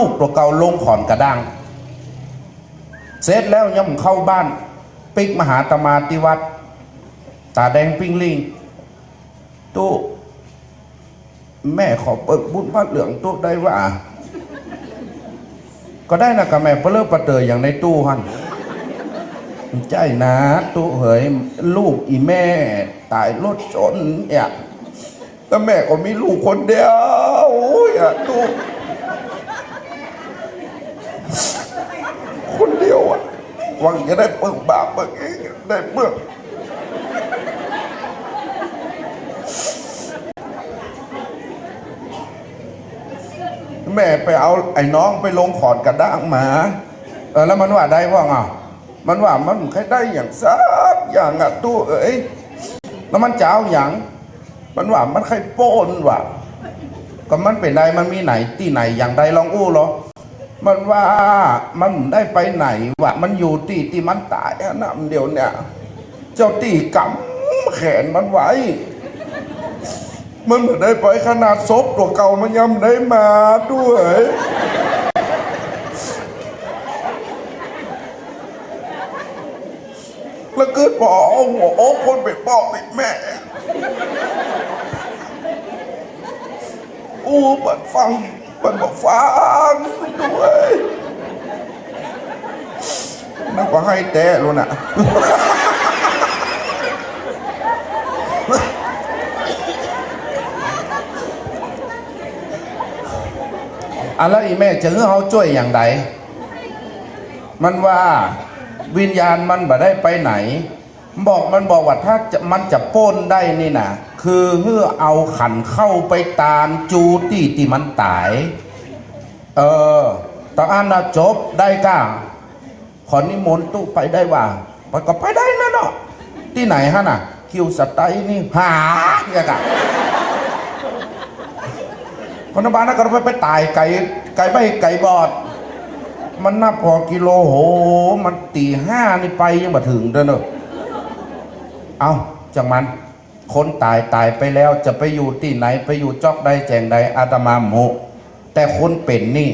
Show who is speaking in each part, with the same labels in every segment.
Speaker 1: ลูกตัวเก่าลงขอนกระด้าง เสร็จแล้วย่ำเข้าบ้าน ปิกมหาตมาติวัด ตาแดงปิ้งลิงตู้แม่ขอเปิดบุญพระเหลืองตู้ได้ว่า ก็ได้นะกับแม่เปเลิกประเตยอย่างในตู้หันใจนะตู้เหยลูกอีแม่ ตายรถชนเนี่ยแล้วแม่ก็มีลูกคนเดียว โอ้ยอะตู้คนเดียวอะห วังจะได้เปิกบาปเปิกเองได้เปิกแม่ไปเอาไอ้น้องไปลงขอดกระด้างมาเออแล้วมันว่าได้ว่าไงมันว่ามันใครได้อย่างซักอย่างอะตู้เอ้ยแล้วมันจะเอาอย่าง มันว่ามันใครโป้นว่ะก็มันเป็นใดมันมีไหนที่ไหนอย่างใดลองอู้เหรอ มันว่ามันได้ไปไหนวะมันอยู่ที่ที่มันตายนะเดียวเนี่ย เจ้าตีกำแขนมันไว้ มันไม่ได้ไปขนาดศพตัวเก่ามันยังได้มาด้วยแล้วเกิดพอหัวโอ้คนไปบอกติดแม่ อู้เปิดฟัง เปิดบอกฟังด้วยนั่นก็ให้แต่รู้น่ะอะแล้วอีแม่จะเขาช่วยอย่างไรมันว่าวิญญาณมันบ่ได้ไปไหน บอกมันบอกว่าถ้าจะมันจะป้นได้นี่นะคือเพื่อเอาขันเข้าไปตามจูตี้ที่มันตาย เออตอนอันนะจบได้ก้าขอนิมนต์ตู้ไปได้ว่าไปก็ไปได้นะเนาะที่ไหนฮะน่ะ คิวสไตล์นี่หาเนี่ยกะคนบ้านนั้นก็ไปไปตายไก่ไก่ไม่ไก่บอด มันนับพอกิโลโห มันตีห้านี่ไปยังมาถึงเด้อเนอะ เอาจังมัน คนตายตายไปแล้วจะไปอยู่ที่ไหนไปอยู่จอกใดแจงใดอาตมาโมแต่คนเป็นนี่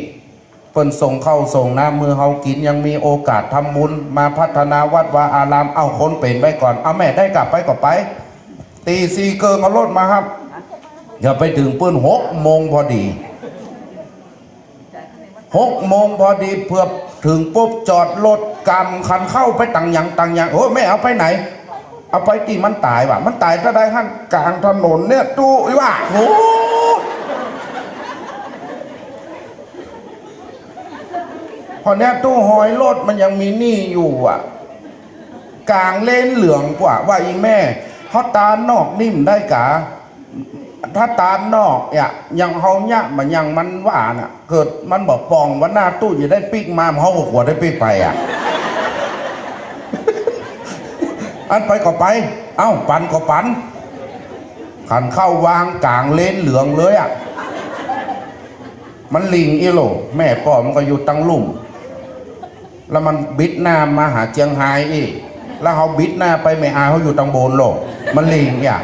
Speaker 1: เปิ้นส่งเข้าส่งน้ำมือเฮากินยังมีโอกาสทำบุญมาพัฒนาวัดวาอารามเอาคนเป็นไปก่อนเอาแม่ได้กลับไปก็ไป ตีซีเกิงเอารถมาครับอย่าไปถึงปืนหกโมงพอดีหกโมงพอดีเพื่อถึงปุ๊บจอดรถกำคันเข้าไปตังยังตังยังโอ้ยไม่เอาไปไหน เอาไปที่มันตายว่ะ มันตายก็ได้ขั้นกลางถนนเนี่ยตู้ว่าโอ้พอเนี้ยตู้หอยรถมันยังมีหนี้อยู่อะ กลางเลนเหลืองกว่า ว่าอีแม่เขาตานนอกนิ่มได้กะถ้าตานนอกเนี่ยยังเฮาเนี่ยมันยังมันว่าน่ะ เกิดมันบอกปองว่าหน้าตู้จะได้ปิกมาเขาก็ขวได้ปิกไปอะ อันไปก็ไป เอ้าปันก็ปันขันเข้าวางกลางเลนเหลืองเลยอะ มันลิงอีโหลแม่พ่อมันก็อยู่ตังลุ่ม แล้วมันบิดหน้ามาหาเจียงไฮอีกแล้วเขาบิดหน้าไปไม่อาเขาอยู่ตังโบนโลกมันลิงเนี่ย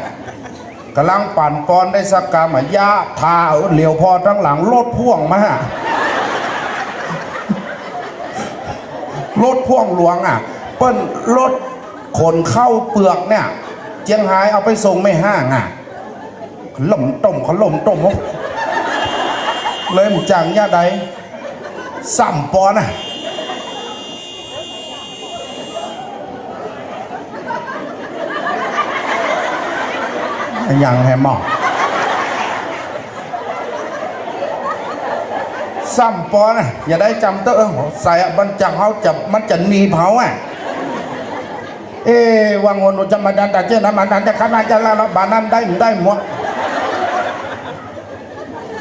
Speaker 1: กำลังปั่นปอนได้สักกรรมอะยะทาเหลียวพอทั้งหลังรถพ่วงมารถพ่วงหลวงอะ เปิ้นรถ ขนเข้าเปลือกเนี่ยเจียงไฮ้เอาไปส่งไม่ห้างอะขล่มต้มขล่มต้มเลยมนจังยาใดสัมปอนอะยังแฮมอซ้ำปอนะอย่าได้จำเตอใส่บันจังเขาจะมันจะนีเผาอะ เอวังวนจะมาดันแต่เจ้านะมาดันจะขนาดจะลาลบานั้นได้หรือได้หมด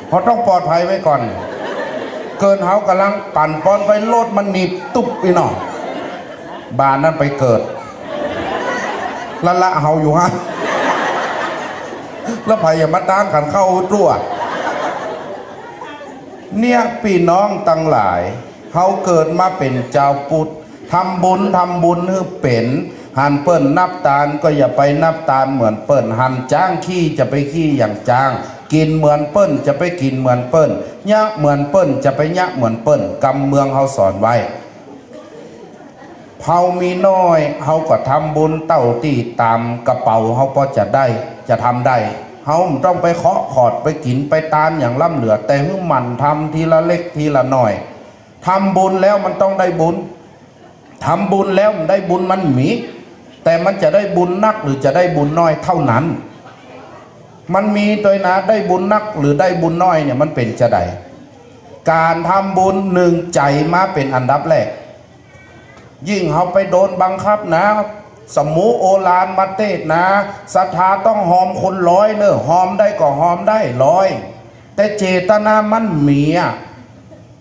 Speaker 1: เขาต้องปลอดภัยไว้ก่อน เกินเขากำลังปั่นปอนไปโลดมันหนีบตุ๊บไปหน่อยบานนั้นไปเกิดละละเฮาอยู่ฮะแล้วพยามาต้านขันเข้าตัวเนี่ยพี่น้องตั้งหลาย เขาเกิดมาเป็นเจ้าปุตทำบุญทำบุญให้เป็น หันเปิ้นนับตาลก็อย่าไปนับตาลเหมือนเปิ้นหันจ้างขี้จะไปขี้อย่างจ้าง กินเหมือนเปิ้นจะไปกินเหมือนเปิ้นยะเหมือนเปิ้นจะไปยะเหมือนเปิ้นกำเมืองเขาสอนไว้เฮามีน้อยเฮาก็ทำบุญเต้าตีตามกระเป๋าเฮาก็จะได้จะทำได้เฮาไม่ต้องไปเคาะขอดไปกินไปตานอย่างล่ำเหลือ แต่ห้หมันทำทีละเล็กทีละหน่อยทำบุญแล้วมันต้องได้บุญทำบุญแล้วมันได้บุญมันหมี แต่มันจะได้บุญนักหรือจะได้บุญน้อยเท่านั้น มันมีโดยนะได้บุญนักหรือได้บุญน้อยเนี่ยมันเป็นจะใดการทำบุญหนึ่งใจมาเป็นอันดับแรก ยิ่งเขาไปโดนบังคับนะ สมูโอลานมาเตศนะศรัทธาต้องหอมคนร้อยเนอะหอมได้ก็หอมได้ร้อย แต่เจตนามันเมีอะ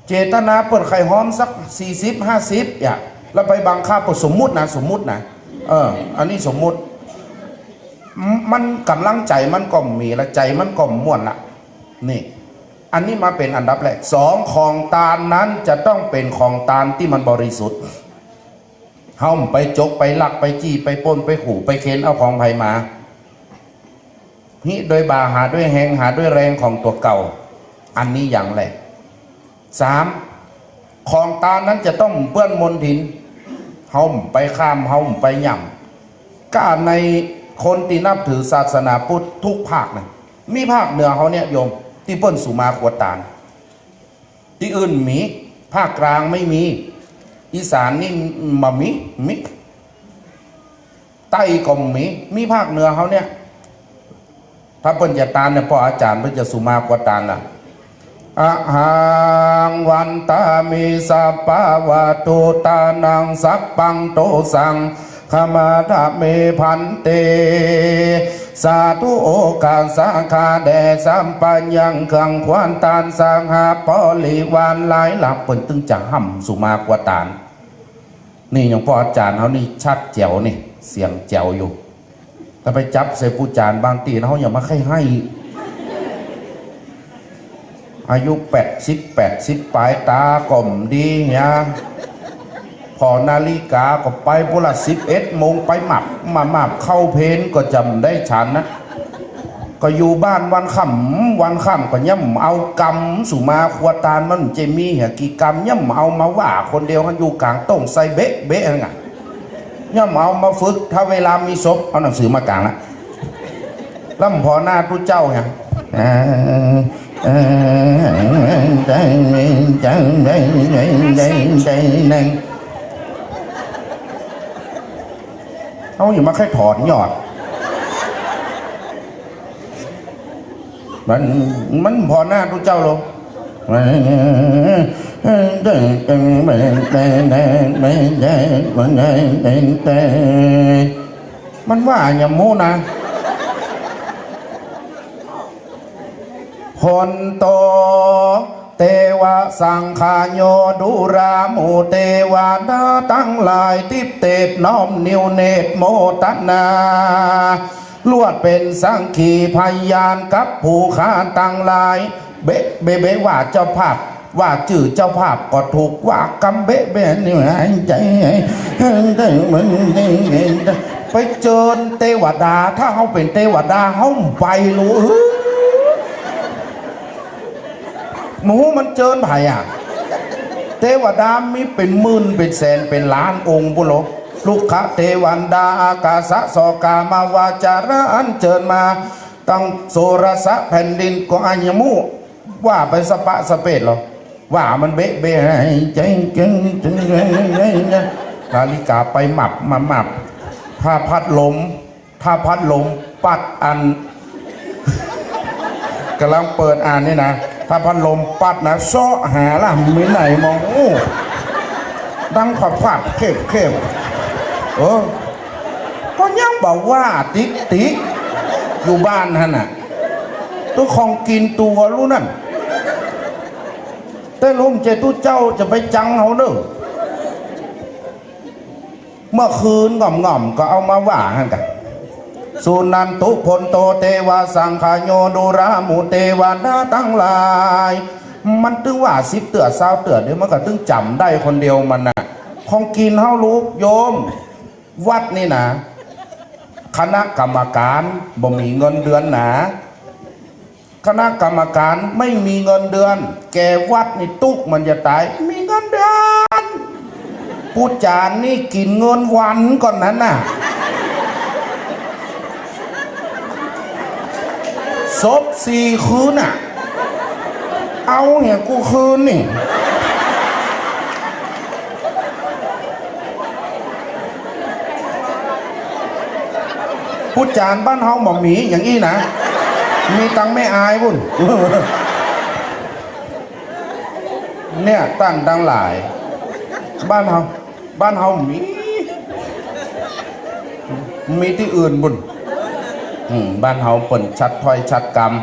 Speaker 1: เจตนาเปิดไข่หอมสัก40 50อย่าแล้วไปบังคับสมมุตินะสมมุตินะ เออ อันนี้สมมุติ มันกำลังใจมันก็มีและใจมันก็ม่วนละนี่ อันนี้มาเป็นอันดับแรกสองของตาลนั้นจะต้องเป็นของตาลที่มันบริสุทธิ์เฮาไปจกไปลักไปจี้ไปป้นไปขู่ไปเค้นเอาของไผมาฮิโดยบาหาด้วยแหงหาด้วยแรงของตัวเก่า อันนี้อย่างแรกสามของตาลนั้นจะต้องเปื้อนมนทิน เฮาไปข้ามเฮาไปย่ำก็ในคนที่นับถือศาสนาพุทธทุกภาคนะมีภาคเหนือเขาเนี่ยโยม ที่เปิ้นสุมาขวดตาลที่อื่นมีภาคกลางไม่มี อีสานนี่มามีมีใต้ก็มีมีภาคเหนือเขาเนี่ย ถ้าเปิ้นจะตาลเนี่ยพ่ออาจารย์เปิ้นจะสุมาขวตาลล่ะ อะหังวันตามิสัปปาวะตุตานังสัพปังโตสังขมาทาเมพันเต สาธุโอกาสสาขาแด่สัมปัญญังเครื่องควานตานสังหาปอลีวานหลายหลับเปินตึงจะห่ำสุมากว่าตาน นี่อย่างพ่ออาจารย์เขานี่ชัดแจ๋วนี่ เสียงแจ๋วอยู่ถ้าไปจับใส่ผู้จานบางตีเขาอย่ามาให้ให้ อายุแปดสิบแปดสิบปลายตากล่อมดีเนี่ยพอนาฬิกาก็ไปบุละสิบเอ็ดโมงไปหมับมาหมับเข้าเพนก็จำได้ฉันนะ ก็อยู่บ้านวันค่ำวันค่ำก็ย่ำเอากำสุมาขวตาลมันจมี่เหรอกี่กำย่ำเอามาว่า คนเดียวกันอยู่กลางต้งใส่เบ๊ะเบ๊ะอะไรเงี้ยย่ำเอามาฝึกถ้าเวลามีศพเอาหนังสือมากลางละล่ำพอหน้าทุเจ้าไง เขาอย่ามาแค่ถอนหยอด มันมันพอหน้าทุกเจ้าลงมันว่าอย่างมูนะ พนโต เทวสังขายโยดุรามุเทวาดาตั้งหลายติบเตบน้อมนิวเนตโมตนาลวดเป็นสังขีพยานกับผู้ค้าตั้งหลาย เบะเบะเบะว่าเจ้าภาพว่าจื่อเจ้าภาพก็ถูกว่ากำเบะเบะนี่หายใจไปเจอเทวดาถ้าเขาเป็นเทวดาเขาไปรู้ หมูมันเจินไผ่อะ เทวดามีเป็นหมื่นเป็นแสนเป็นล้านองค์บุโลลูกคะเทวันดาอากาสะสกามาวาจาระอันเจิญมา ตั้งโสรสะแผ่นดินก็อัญมู ว่าไปสปะสเปดหรอว่ามันเบ๊ะเบ๊ะใจเก่งจังเลยนาฬิกาไปหมับมาหมับ ถ้าพัดลม ถ้าพัดลมปัดอันกำลังเปิดอ่านนี่นะ ถ้าพัดลมปัดนะซ้อหาล่ะมีไหนมองโอ้ดังผัดผัดเข้มเข้มเออก็ยังบอกว่าติ๊กติ๊กอยู่บ้านฮะน่ะตัวของกินตัวรู้นั่นแต่ลุงเจตุเจ้าจะไปจังเขาเนอะเมื่อคืนง่อมง่อมๆก็เอามาว่าฮะกัน สุนันตุพลโตเทวาสังขายโยดุรามุเทวาดาตั้งหลาย มันตึงว่าสิบเตือสาวเตือเดี๋ยวมันก็ตึงจำได้คนเดียวมันนะของกินเฮาลูกโยม วัดนี่นะคณะกรรมการบ่มีเงินเดือนหนาคณะกรรมการไม่มีเงินเดือน แกวัดนี่ตุกมันจะตาย มีเงินเดือนผู้จานนี่กินเงินวันก่อนนั้นน่ะ ศพสี่คืนน่ะ เอาเหี้ยกูคืนนี่พูดจานบ้านเฮาหมอหมีอย่างนี้นะ มีตังไม่อายบุ่นเนี่ยตั้งดังหลาย บ้านเฮาบ้านเฮามี มีที่อื่นบุ่น อืมบ้านเฮาเปิ่นชัดถ้อยชัดกรรม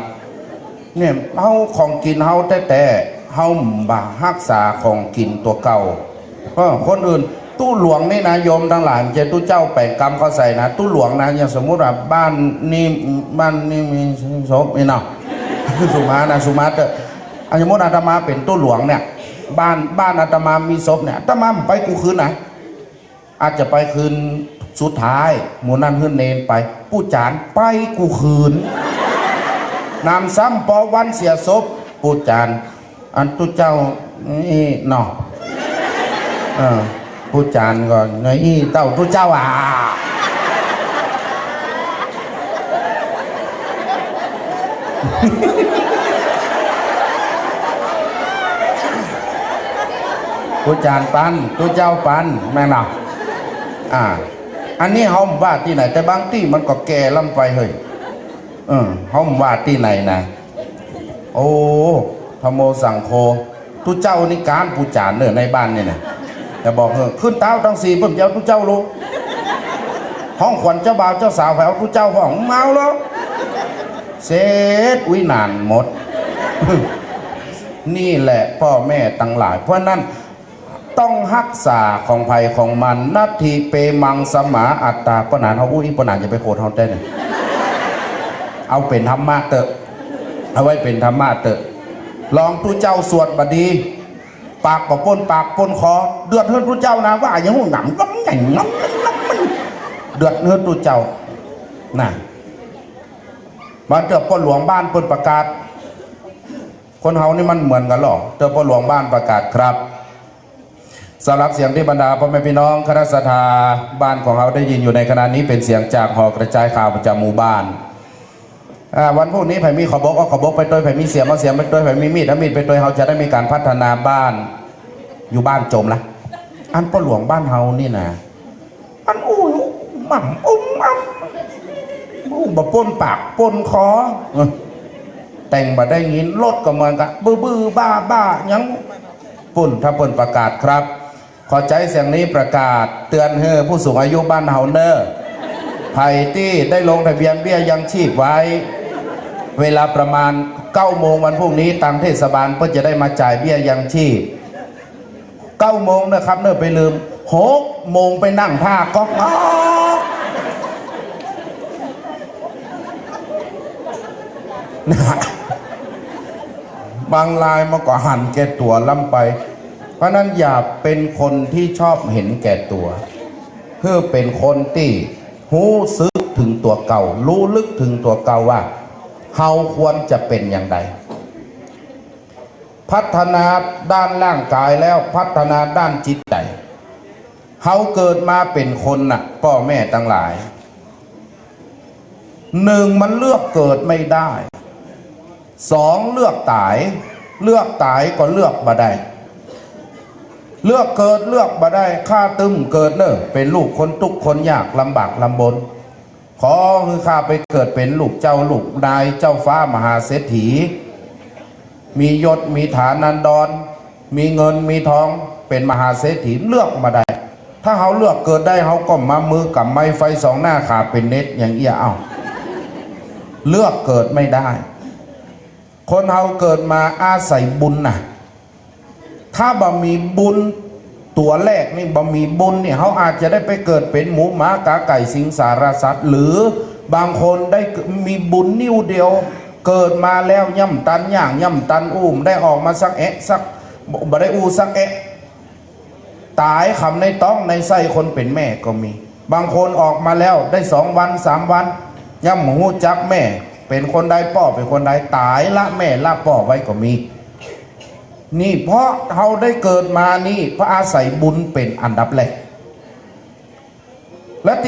Speaker 1: เนี่ยเฮาของกินเฮาแต่แต่เฮาบ่ารักษาของกินตัวเก่าเพราะคนอื่นตู้หลวงนี่นะโยมทั้งหลายจะตู้เจ้าแปลงกรรมเขาใส่นะตู้หลวงนะอย่างสมมุติว่าบ้านนี่บ้านนี่มีศพนี่เนาะสุมานะสุมาเตอร์อันสมมติอาตมาเป็นตู้หลวงเนี่ยบ้านบ้านอาตมามีศพเนี่ยอาตมาไปกูคืนนะอาจจะไปคืน สุดท้ายหมูนั่นขึ้นเนนไป ผู้จานไปกูคืนนำซ้ำพอวันเสียศพปูจานอันตุเจ้านี่เนาะเออปูจานก่อนไงอีเต้าตุเจ้าอะปูจานปันตุเจ้าปันแม่เนาอ่า อันนี้เขาว่าที่ไหน แต่บางที่มันก็แก่ลำไปเฮ้ยเออห้องวาที่ไหนนะโอ้ธโมสังโฆทุเจ้านี่การปูจานเนอในบ้านเนี่ยนะแต่บอกเออขึ้นเต้าทั้งสี่เพิ่มเจ้าทุเจ้ารู้ห้องขวัญเจ้าบ่าวเจ้าสาวแถวทุเจ้าห้องเมาแล้วเสร็จวินานหมด นี่แหละพ่อแม่ตั้งหลาย เพราะนั้น ต้องรักษาของภัยของมันนาทีเปมังสมาอัตตาปนานเขาอุ้ยปนานจะไปโคตรเขาได้เนี่ยเอาเป็นธรรมะเตอะ เอาไว้เป็นธรรมะเตอะ ลองทุเจ้าสวดบดี ปากกับป้นปากป้นคอ เดือดเฮือนทุเจ้านะว่าอย่างหูหนำก็ไม่งน้ำน้ำมันเดือดเฮือนทุเจ้าน่ะมาเจอป้นหลวงบ้านป้นประกาศ คนเฮานี่มันเหมือนกันหรอเจอป้นหลวงบ้านประกาศครับ สำหรับเสียงที่บรรดาพ่อแม่พี่น้องคณะสถาบ้านของเราได้ยินอยู่ในขณะนี้เป็นเสียงจากหอกระจายข่าวประจำหมู่บ้านวันพรุ่งนี้ไผ่มีขอบกเอาขอบกไปด้วยไผ่มีเสียมเอาเสียมไปด้วยไผ่มีมีดเอามีดไปด้วยเราจะได้มีการพัฒนาบ้านอยู่บ้านจมละอันพ่อหลวงบ้านเฮานี่นะอันอู้หม่ำอุ้มอ้ำอู้บะป้นปากป้นคอแต่งบะได้ยินรถก็เหมือนกันบื้อบื้อบ้าบ้ายังปุ่นถ้าปุ่นประกาศครับ ขอใจเสียงนี้ประกาศเตือนเฮ้อผู้สูงอายุบ้านเฮาเนอร์ไผ่ที่ได้ลงทะเบียนเบี้ยยังชีพไว้ เวลาประมาณ9โมงวันพรุ่งนี้ทางเทศบาลก็จะได้มาจ่ายเบี้ยยังชีพ9โมงนะครับเนิ่ไปลืม6โมงไปนั่งท่าก๊อกก๊อกบางรายมาก็หันแกตัวล้ำไป เพราะนั้นอย่าเป็นคนที่ชอบเห็นแก่ตัว เพื่อเป็นคนที่หูซึกถึงตัวเก่า รู้ลึกถึงตัวเก่าว่าเฮาควรจะเป็นอย่างไรพัฒนาด้านร่างกายแล้วพัฒนาด้านจิตใจเฮาเกิดมาเป็นคนน่ะพ่อแม่ทั้งหลายหนึ่งมันเลือกเกิดไม่ได้สองเลือกตาย เลือกตายก็เลือกบ่ได้ เลือกเกิดเลือกบ่ได้ข้าตึมเกิดเนอะเป็นลูกคนทุกคนยากลำบากลำบน ขอคือข้าไปเกิดเป็นลูกเจ้าลูกนายเจ้าฟ้ามหาเศรษฐี มียศมีฐานันดร มีเงินมีทองเป็นมหาเศรษฐีเลือกมาได้ ถ้าเขาเลือกเกิดได้เขาก็มามือกับไม้ไฟสองหน้าขาเป็นเน็ตอย่างเอี้ยเอาเลือกเกิดไม่ได้ คนเราเกิดมาอาศัยบุญน่ะ ถ้าบ่มีบุญตัวแรกนี่บ่มีบุญเนี่ยเขาอาจจะได้ไปเกิดเป็นหมูหมากาไก่สิงสารสัตว์ หรือบางคนได้มีบุญนิ้วเดียว เกิดมาแล้วย่ำตันอย่างย่ำตันอุ้มได้ออกมาสักแอะสักบ่ได้อูสักแอะตายคำในต้องในไส้คนเป็นแม่ก็มี บางคนออกมาแล้วได้สองวันสามวันย่ำหูจักแม่ เป็นคนใดป่อเป็นคนใดตายละแม่ละป่อไว้ก็มี นี่เพราะเราได้เกิดมานี่พระอาศัยบุญเป็นอันดับแรกและที่